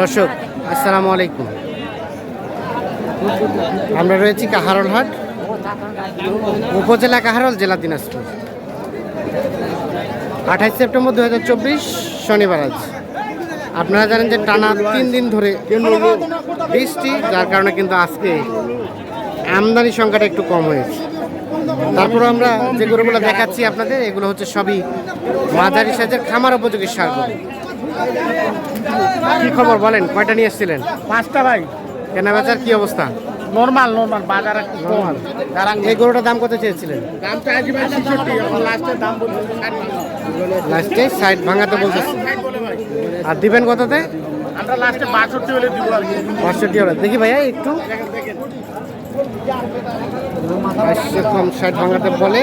দর্শক, আসসালামু আলাইকুম। আমরা রয়েছি কাহারলহাট, উপজেলা কাহারল, জেলা দিনাজপুর। আঠাইশ সেপ্টেম্বর দু হাজার চব্বিশ, শনিবার আজ। আপনারা জানেন যে টানা তিন দিন ধরে বৃষ্টি, যার কারণে কিন্তু আজকে আমদানি সংখ্যাটা একটু কম হয়েছে। তারপরে আমরা যে গরুগুলো দেখাচ্ছি আপনাদের, এগুলো হচ্ছে সবই মাঝারি সাইজের খামার উপযোগী সার কি খবর বলেন? কয়টা নিয়ে এসেছিলেন? পাঁচটা ভাই। কেনা বেচার কি অবস্থা? নর্মাল নর্মাল বাজার কম। কারণ এই গরুটার দাম কত চেয়েছিলেন? দাম চাইছি ভাই ছেষট্টি লাস্টের দাম বলছে লাস্টে সাইড ভাঙাতে বলতেছি। আর দিবেন কততে? আমরা লাস্টে বাষট্টি হলে দিব আর কি। পঁয়ষট্টি হলে। দেখি ভাইয়া একটু। কম ষাট ভাঙাতে বলে।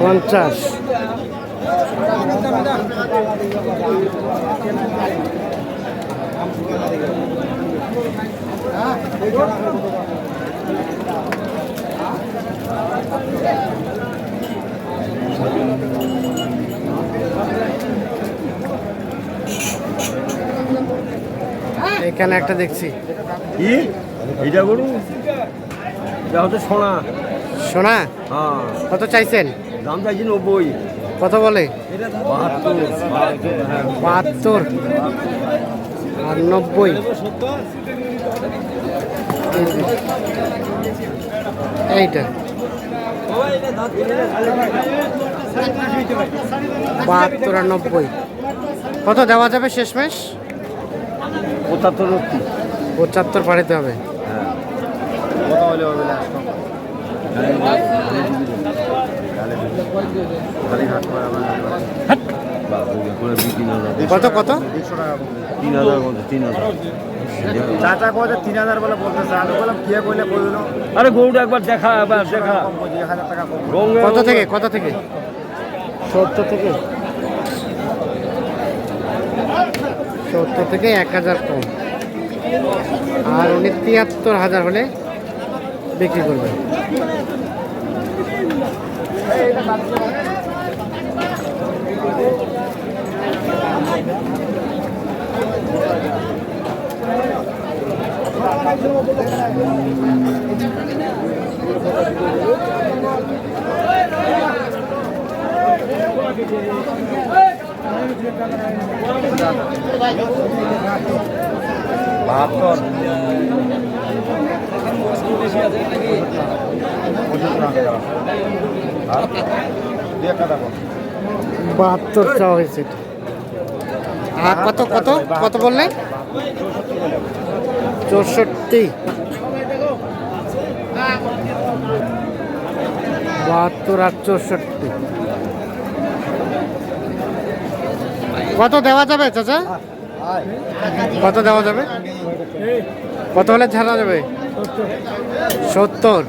পঞ্চাশ। এখানে একটা দেখছি। কি? এইটা গরু? এটা হচ্ছে সোনা। সোনা হ্যাঁ। কত চাইছেন? দাম চাইছি নব্বই। কত বলে? বাহাত্তর। আর নব্বই। এইটা। বাহাত্তর আর নব্বই। কত দেওয়া যাবে শেষমেশ? পঁচাত্তর পঁচাত্তর পাঠাতে হবে না? কত কত? তিন হাজার তিন হাজার চাচা কত তিন হাজার বলে বলতেছে আমি বললাম কে কইলে বলল? আরে গরুটা একবার দেখা একবার দেখা। কত থেকে কত থেকে? সত্তর থেকে। সত্তর থেকে এক হাজার কম। আর উনি তিয়াত্তর হাজার হলে বিক্রি করবেন। বাহাত্তর বাহাত্তর চাওয়া হয়েছে। আর কত কত কত বললেন চৌষট্টি। বাহাত্তর আর চৌষট্টি। কত দেওয়া যাবে চাচা? কত দেওয়া যাবে? কত হলে ছাড়া যাবে? সত্তর।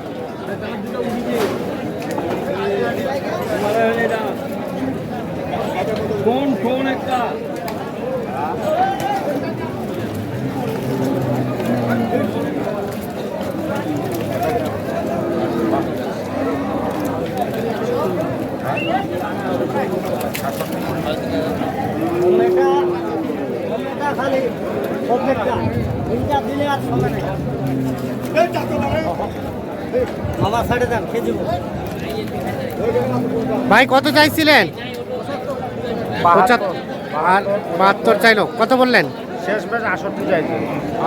কোন কোন একটা? ভাই কত চাইছিলেন? পঁচাত্তর। আর বাহাত্তর চাইলো। কত বললেন?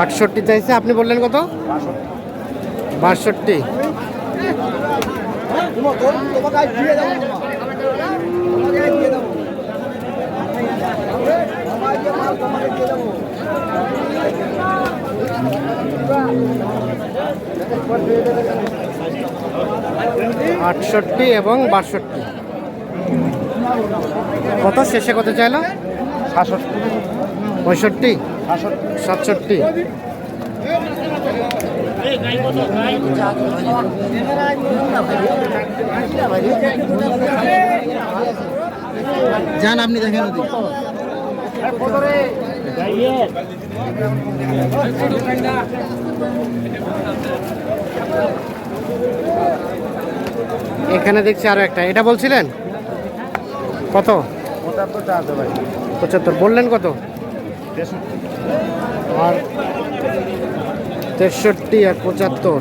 আটষট্টি চাইছে। আপনি বললেন কত? বাষট্টি। আটষট্টি এবং বাষট্টি। কত? শেষে কত চাইলো? সাতষট্টি। পঁয়ষট্টি? সাতষট্টি। সাতষট্টি। যান আপনি দেখেন ওদিকে। এখানে দেখছি আরও একটা। এটা বলছিলেন? কত? পঁচাত্তর। বললেন কত? আর তেষট্টি আর পঁচাত্তর।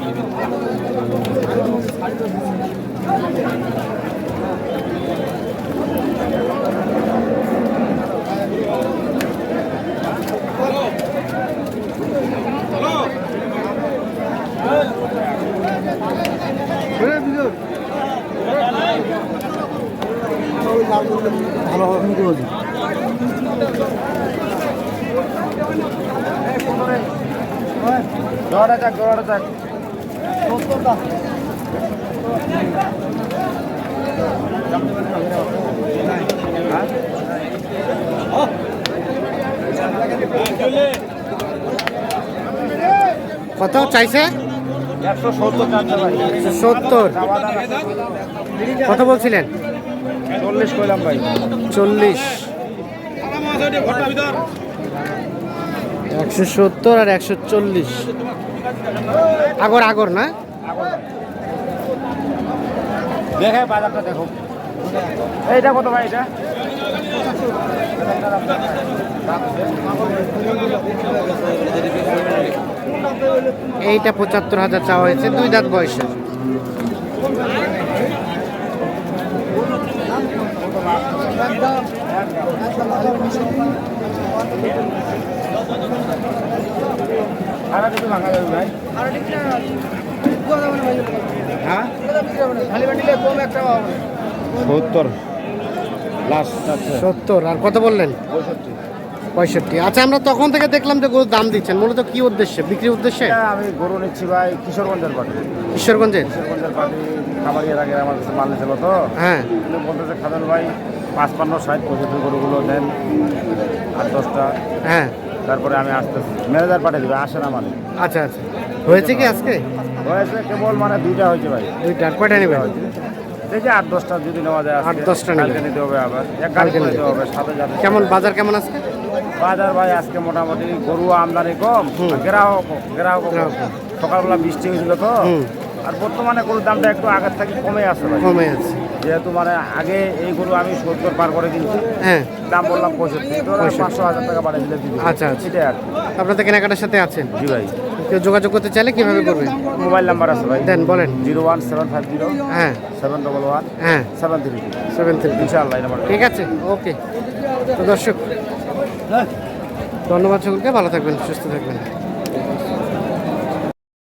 যাক যাক। কত চাইছে? সত্তর। কত বলছিলেন? চল্লিশ কইলাম ভাই। চল্লিশ। একশো সত্তর আর একশো চল্লিশ। আগর আগর না? দেখে বাজারটা দেখো। এইটা কত ভাই এটা? এইটা পঁচাত্তর হাজার চাওয়া হয়েছে দুই দাঁত যাবে ভাই হ্যাঁ সত্তর। সত্তর আর কত বললেন? পঁয়ষট্টি। আচ্ছা আমরা তখন থেকে দেখলাম যে গরুর দাম দিচ্ছেন। মূলত কি উদ্দেশ্যে? বিক্রির উদ্দেশ্যে? আমি গরু নিচ্ছি ভাই কিশোরগঞ্জের পাটি। ঈশ্বরগঞ্জের কিশোরগঞ্জের পাটি খামারিয়ার আগে আমার কাছে মাল নিয়েছিল তো। হ্যাঁ। বলতেছে খাদান ভাই পাঁচপান্ন ষাট পঁয়ষট্টি গরুগুলো দেন আট দশটা। হ্যাঁ। তারপরে আমি আসতেছি। ম্যানেজার পাঠিয়ে দেবে আসে না মানে। আচ্ছা আচ্ছা। হয়েছে কি আজকে? হয়েছে কেবল মানে দুইটা হয়েছে ভাই। দুইটা। কয়টা নেবেন? দেখি আট দশটা যদি নেওয়া যায় আট দশটা নেবে। কালকে নিতে হবে আবার। এক গাড়ি কালকে করে নিতে হবে সাথে যাবে। কেমন বাজার কেমন আজকে? বাজার ভাই আজকে মোটামুটি গরু আমদানি কম গ্রাহক গ্রাহক সকালবেলা বৃষ্টি হয়েছিল তো। আর বর্তমানে গরুর দামটা একটু আগের থেকে কমে ভাই। কমে আছে। যেহেতু মানে আগে এই গরু আমি সত্তর পার করে কিনছি হ্যাঁ। দাম বললাম পঁয়ষট্টি। পাঁচশো হাজার টাকা বাড়িয়ে দিলে আচ্ছা, আচ্ছা। এটাই আর। আপনার তো কেনাকাটার সাথে আছেন? জি ভাই। কেউ যোগাযোগ করতে চাইলে কীভাবে করবে মোবাইল নাম্বার আছে ভাই। দেন বলেন। Zero one seven five zero হ্যাঁ। সেভেন ডবল ওয়ান হ্যাঁ। সেভেন থ্রি সেভেন থ্রি ইনশাআল্লাহ ঠিক আছে ওকে। তো দর্শক ধন্যবাদ সকলকে ভালো থাকবেন সুস্থ থাকবেন।